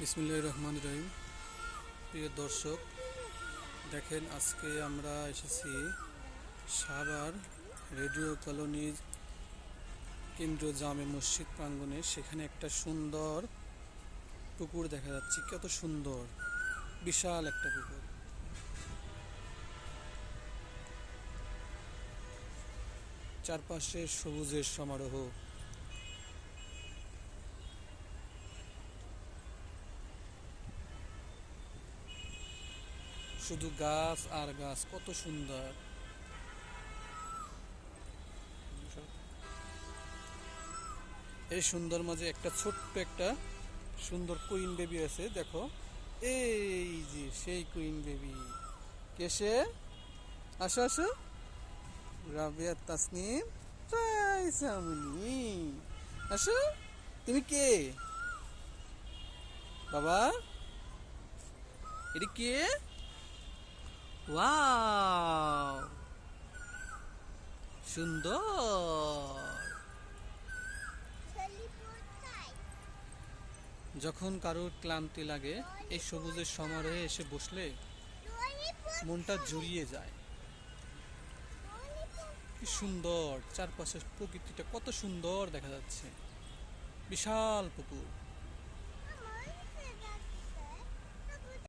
বিসমুল্লাহ রহমান রহিম প্রিয় দর্শক, দেখেন আজকে আমরা এসেছি সাভার রেডিও কলোনির কেন্দ্র জামে মসজিদ প্রাঙ্গণে। সেখানে একটা সুন্দর পুকুর দেখা যাচ্ছে। কত সুন্দর! বিশাল একটা পুকুর। চারপাশে সবুজের সমারোহ। শুধু গাছ আর গাছ, কত সুন্দর। এই সুন্দর মাঝে একটা ছোট্ট একটা সুন্দর কুইন বেবি আছে, দেখো। এই যে সেই কুইন বেবি কে সে? আসো আসো। রাবিয়া তাসনিম। আসো। তুমি কে? বাবা? এটা কে? ওয়াও। সুন্দর। যখন কারোর ক্লান্তি লাগে, এই সবুজের সমারোহে এসে বসলে মনটা জুড়িয়ে যায়। কি সুন্দর, চারপাশের প্রকৃতিটা কত সুন্দর দেখা যাচ্ছে। বিশাল পুকুর।